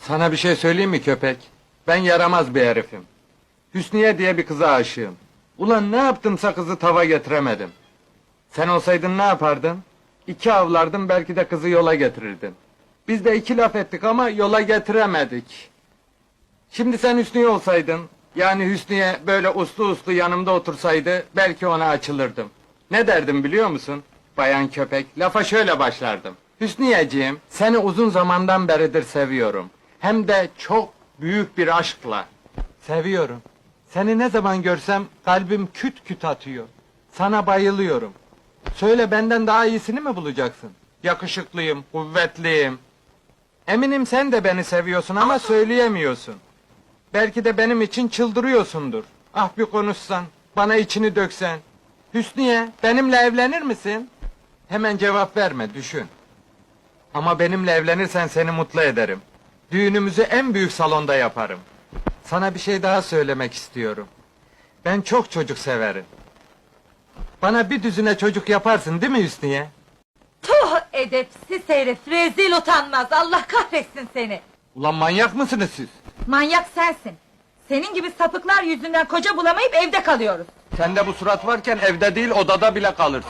Sana bir şey söyleyeyim mi köpek? Ben yaramaz bir herifim. Hüsniye diye bir kıza aşığım. Ulan ne yaptımsa kızı tava getiremedim. Sen olsaydın ne yapardın? İki avlardın belki de kızı yola getirirdin. Biz de iki laf ettik ama yola getiremedik. Şimdi sen Hüsniye olsaydın, yani Hüsniye böyle uslu uslu yanımda otursaydı belki ona açılırdım. Ne derdim biliyor musun? Bayan köpek, lafa şöyle başlardım. Hüsniyeciğim, seni uzun zamandan beridir seviyorum. Hem de çok büyük bir aşkla. Seviyorum. Seni ne zaman görsem kalbim küt küt atıyor. Sana bayılıyorum. Söyle benden daha iyisini mi bulacaksın? Yakışıklıyım, kuvvetliyim. Eminim sen de beni seviyorsun ama söyleyemiyorsun. Belki de benim için çıldırıyorsundur. Ah bir konuşsan, bana içini döksen. Hüsniye, benimle evlenir misin? Hemen cevap verme, düşün. Ama benimle evlenirsen seni mutlu ederim. Düğünümüzü en büyük salonda yaparım. Sana bir şey daha söylemek istiyorum. Ben çok çocuk severim. Bana bir düzine çocuk yaparsın değil mi Hüsniye? Tuh edepsiz herif, rezil utanmaz, Allah kahretsin seni! Ulan manyak mısınız siz? Manyak sensin. Senin gibi sapıklar yüzünden koca bulamayıp evde kalıyoruz. Sende bu surat varken evde değil odada bile kalırsın.